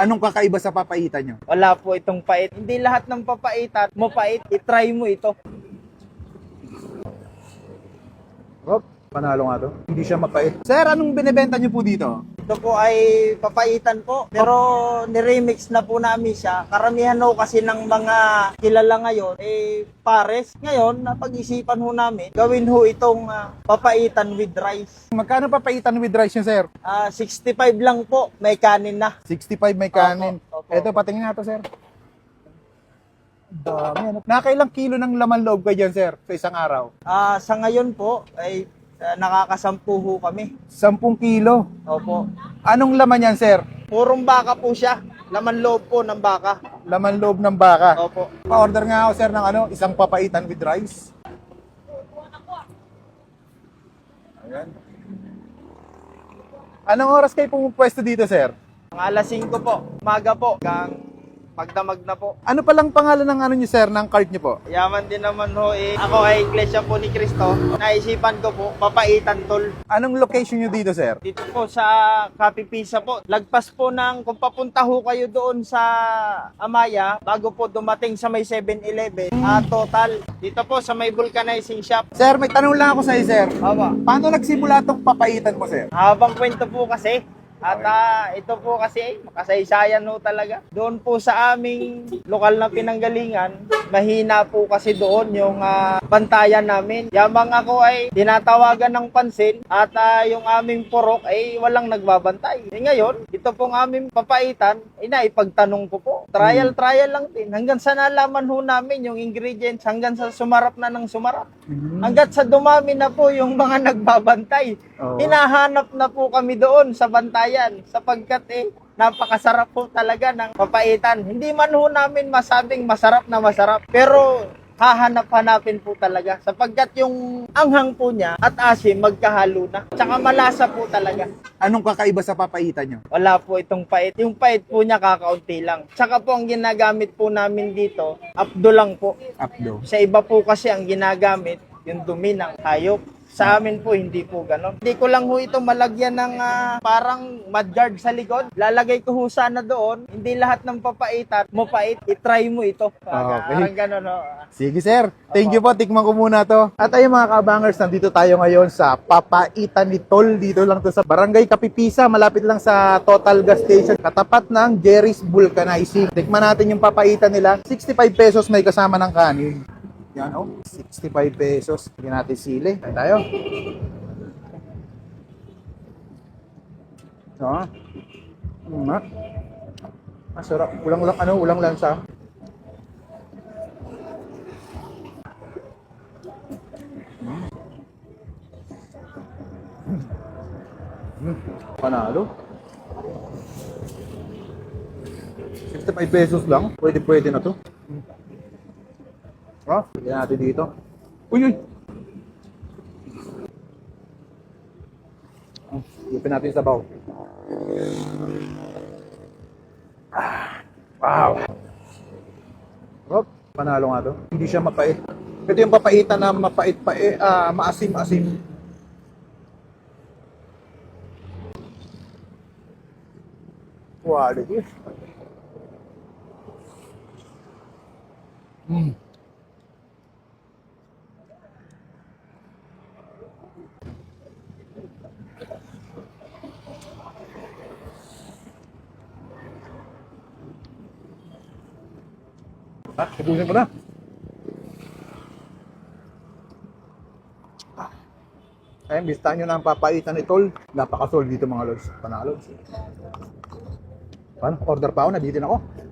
Anong kakaiba sa papaitan nyo? Wala po itong pait. Hindi lahat ng papaitan mo pait. I-try mo ito. Hop, panalo nga to. Hindi siya mapait. Sir, anong binibenta nyo po dito? Ito po ay papaitan po. Pero niremix na po namin siya. Karamihan ho kasi ng mga kilala ngayon, eh pares. Ngayon, napag-isipan ho namin, gawin ho itong ah, papaitan with rice. Magkano papaitan with rice nyo, sir? Ah, 65 lang po, may kanin na. 65 may kanin. Opo, opo. Ito, patingin nga to, sir. Dami, ano? Nakailang kilo ng laman loob kayo dyan, sir, sa isang araw? Ah, sa ngayon po, ay nakakasampu ho kami. 10 kilo. Opo. Anong laman yan, sir? Purong baka po siya. Laman loob po ng baka. Laman loob ng baka. Opo. Pa-order nga ako, sir, ng ano, isang papaitan with rice. Ayan. Anong oras kayo pumupwesto dito, sir? Mga alas 5 po, maga po, hanggang pagdamag na po. Ano palang pangalan ng ano niyo, sir, ng cart niyo po? Yaman din naman ho eh. Ako ay iglesia po ni Cristo. Naisipan ko po, papaitan tol. Anong location niyo dito, sir? Dito po sa Kapipisa po. Lagpas po ng, kung papunta ho kayo doon sa Amaya, bago po dumating sa may 7-Eleven, ah, total. Dito po sa may vulcanizing shop. Sir, may tanong lang ako sa iyo, sir. Aba, Paano nagsimula tong papaitan mo, sir? habang kwento po kasi, at ah, ito po kasi, makasaysayan ho talaga. Doon po sa aming lokal na pinanggalingan, mahina po kasi doon yung ah, bantayan namin. Yamang ako ay tinatawagan ng pansin at ah, yung aming purok ay walang nagbabantay. E ngayon, ito pong aming papaitan, ay naipagtanong ko po. Trial, trial lang din. Hanggang sa nalaman ho namin yung ingredients, hanggang sa sumarap na ng sumarap. Hanggat sa dumami na po yung mga nagbabantay. Oo. Hinahanap na po kami doon sa bantayan sapagkat eh napakasarap po talaga ng papaitan. Hindi man ho namin masabing masarap na masarap pero hahanap-hanapin po talaga sapagkat yung anghang po niya at asim magkahalo na. Tsaka malasa po talaga. Anong kakaiba sa papaitan nyo? Wala po itong pait. Yung pait po niya kakaunti lang. Tsaka po ang ginagamit po namin dito, abdo lang po. Updo. Sa iba po kasi ang ginagamit, yung dumi ng hayop. Sa amin po, hindi po ganon. Hindi ko lang ho ito malagyan ng ah, parang mudguard sa likod. Lalagay ko ho sana doon. Hindi lahat ng papaitan mo pait. I-try mo ito. Ah, Okay. Parang ganon ho. Sige, sir. Thank you po. Tikman ko muna to. At ayun mga kabangers, nandito tayo ngayon sa Papaitan ni Tol. Dito lang to sa Barangay Kapipisa. Malapit lang sa Total Gas Station. Katapat ng Jerry's Vulcanizing. Tikman natin yung papaitan nila. 65 pesos may kasama ng kanin. Yan oh, 65 pesos. Bigyan natin sili. Tayo tayo. So, mm, ah. Masarap. Ulang lang ano, ulang lansa. Panalo. 65 pesos lang. Pwede pwede na to. Ah, bigyan natin dito. Uy, uy! Ah, Ipin natin sa baw. Ah, wow! Oh, panalo nga to. Hindi siya mapait. Ito yung papaitan na mapait pa eh, ah, maasim-asim. Quality. Mm. Ha? Ibusin mo na. Ah. Ayun, bistahan nyo na ang papaitan ni Tol. Napakasol dito mga lods. Panalo. Paano? Order pa ako, nabitin ako.